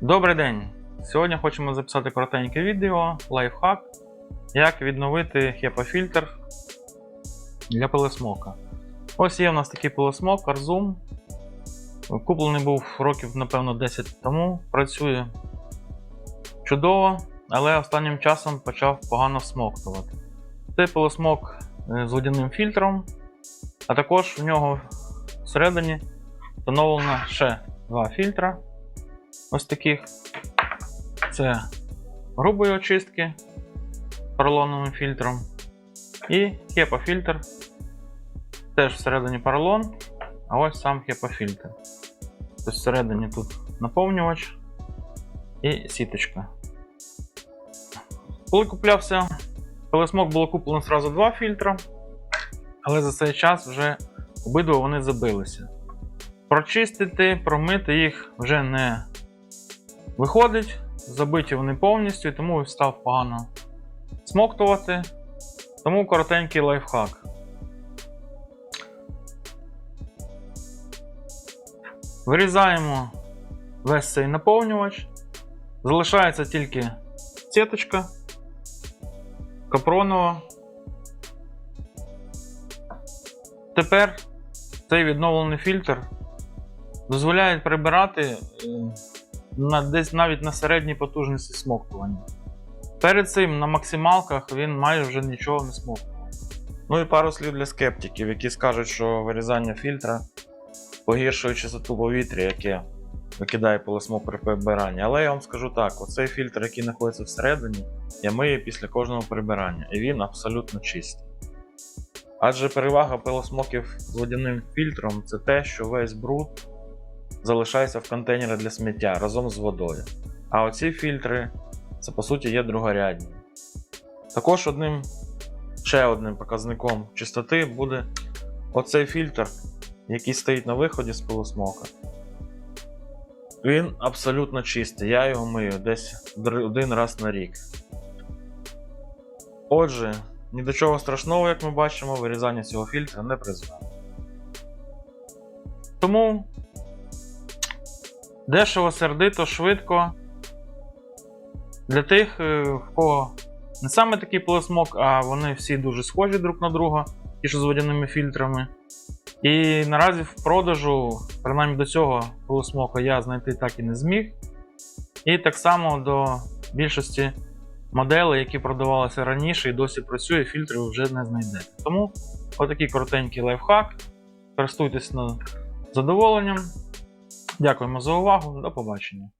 Добрий день! Сьогодні хочемо записати коротеньке відео, лайфхак, як відновити HEPA-фільтр для пилосмока. Ось є в нас такий пилосмок Arzum. Куплений був років, напевно, 10 тому. Працює чудово, але останнім часом почав погано смоктувати. Це пилосмок е, з водяним фільтром, а також в нього всередині встановлено ще два фільтра. Ось таких. Це грубої очистки поролоновим фільтром. І HEPA фільтр. Теж всередині поролон, а ось сам HEPA фільтр. Тобто всередині тут наповнювач і сіточка. Коли куплявся пилосмок, було куплено одразу два фільтра, але за цей час вже обидва вони забилися. Прочистити, промити їх вже не виходить, забиті вони повністю, і тому став погано смоктувати. Тому коротенький лайфхак. Вирізаємо весь цей наповнювач. Залишається тільки сіточка капронова. Тепер цей відновлений фільтр дозволяє прибирати е, на, десь навіть на середній потужності смоктування. Перед цим на максималках він майже вже нічого не смоктував. Ну і пару слів для скептиків, які скажуть, що вирізання фільтра погіршує чистоту повітря, яке викидає пилосмок при прибиранні. Але я вам скажу так: оцей фільтр, який знаходиться всередині, я мию після кожного прибирання, і він абсолютно чистий. Адже перевага пилосмоків з водяним фільтром це те, що весь бруд залишається в контейнері для сміття разом з водою. А оці фільтри це по суті є другорядні. Також одним ще одним показником чистоти буде оцей фільтр, який стоїть на виході з пилосмока. Він абсолютно чистий. Я його мию десь один раз на рік. Отже, ні до чого страшного, як ми бачимо, вирізання цього фільтра не призвело. Тому дешево, сердито, швидко. Для тих, е, в кого не саме такий пилосмок, а вони всі дуже схожі друг на друга, ті, що з водяними фільтрами. І наразі в продажу, принаймні до цього пилосмока, я знайти так і не зміг. І так само до більшості моделей, які продавалися раніше і досі працює, фільтри ви вже не знайдете. Тому отакий коротенький лайфхак. Користуйтесь задоволенням. Дякуємо за увагу. До побачення.